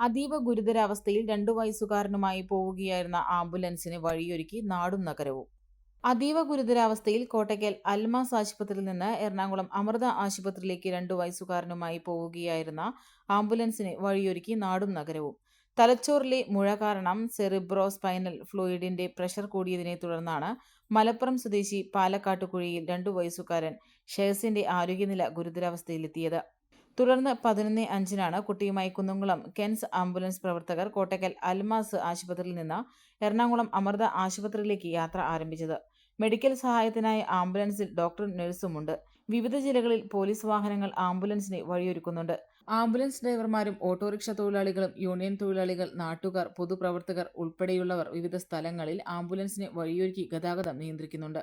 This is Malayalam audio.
അതീവ ഗുരുതരാവസ്ഥയിൽ രണ്ടു വയസ്സുകാരനുമായി പോവുകയായിരുന്ന ആംബുലൻസിന് വഴിയൊരുക്കി നാടും നഗരവും. അതീവ ഗുരുതരാവസ്ഥയിൽ കോട്ടയ്ക്കൽ അൽമാസ് ആശുപത്രിയിൽ നിന്ന് എറണാകുളം അമൃത ആശുപത്രിയിലേക്ക് രണ്ടു വയസ്സുകാരനുമായി പോവുകയായിരുന്ന ആംബുലൻസിന് വഴിയൊരുക്കി നാടും നഗരവും. തലച്ചോറിലെ മുഴ കാരണം സെറിബ്രോ സ്പൈനൽ ഫ്ലൂയിഡിന്റെ പ്രഷർ കൂടിയതിനെ തുടർന്നാണ് മലപ്പുറം സ്വദേശി പാലക്കാട്ടുകുഴിയിൽ രണ്ടു വയസ്സുകാരൻ ഷേസിന്റെ ആരോഗ്യനില ഗുരുതരാവസ്ഥയിലെത്തിയത്. തുടർന്ന് പതിനൊന്ന് അഞ്ചിനാണ് കുട്ടിയുമായി കുന്നംകുളം കെൻസ് ആംബുലൻസ് പ്രവർത്തകർ കോട്ടക്കൽ അൽമാസ് ആശുപത്രിയിൽ നിന്ന് എറണാകുളം അമൃത ആശുപത്രിയിലേക്ക് യാത്ര ആരംഭിച്ചത്. മെഡിക്കൽ സഹായത്തിനായി ആംബുലൻസിൽ ഡോക്ടറും നഴ്സുമുണ്ട്. വിവിധ ജില്ലകളിൽ പോലീസ് വാഹനങ്ങൾ ആംബുലൻസിന് വഴിയൊരുക്കുന്നുണ്ട്. ആംബുലൻസ് ഡ്രൈവർമാരും ഓട്ടോറിക്ഷ തൊഴിലാളികളും യൂണിയൻ തൊഴിലാളികൾ നാട്ടുകാർ പൊതുപ്രവർത്തകർ ഉൾപ്പെടെയുള്ളവർ വിവിധ സ്ഥലങ്ങളിൽ ആംബുലൻസിന് വഴിയൊരുക്കി ഗതാഗതം നിയന്ത്രിക്കുന്നുണ്ട്.